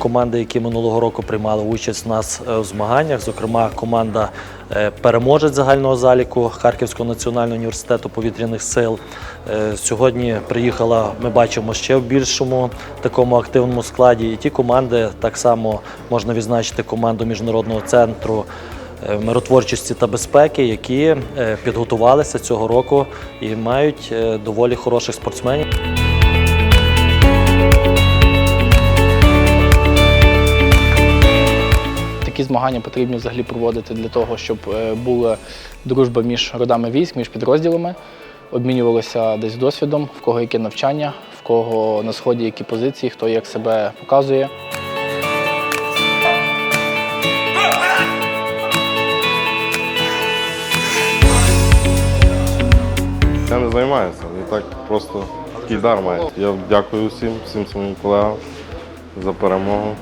команди, які минулого року приймали участь у нас е, у змаганнях. Зокрема, команда е, переможець загального заліку Харківського національного університету повітряних сил. Е, Сьогодні приїхала, ми бачимо ще в більшому такому активному складі. І ті команди так само можна відзначити команду міжнародного центру миротворчості та безпеки, які підготувалися цього року і мають доволі хороших спортсменів. Такі змагання потрібно взагалі проводити для того, щоб е, була дружба між родами військ, між підрозділами, обмінювалися десь досвідом, в кого яке навчання, в кого на сході які позиції, хто як себе показує. Я не займаюся, я так просто такий дар маю. Я дякую всім, всім своїм колегам за перемогу,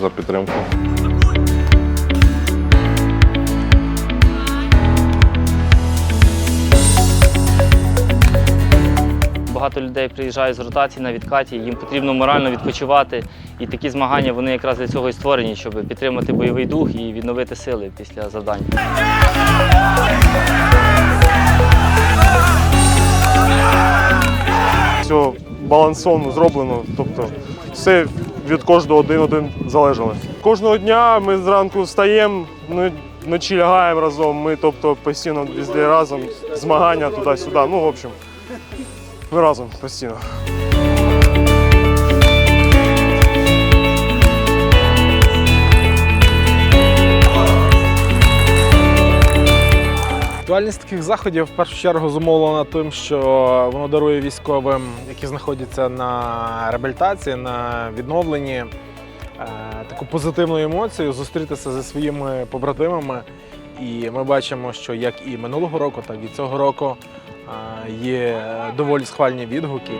за підтримку. Багато людей приїжджають з ротації на відкаті, їм потрібно морально відпочивати. І такі змагання вони якраз для цього і створені, щоб підтримати бойовий дух і відновити сили після завдань. все балансовано зроблено. Тобто все від кожного один-один залежало. Кожного дня ми зранку встаємо, ну, вночі лягаємо разом. Ми тобто постійно везде разом, змагання туди-сюди. Ну, в общем, ми разом постійно. Актуальність таких заходів в першу чергу зумовлена тим, що воно дарує військовим, які знаходяться на реабілітації, на відновленні, е, таку позитивну емоцію зустрітися зі своїми побратимами. І ми бачимо, що як і минулого року, так і цього року є доволі схвальні відгуки.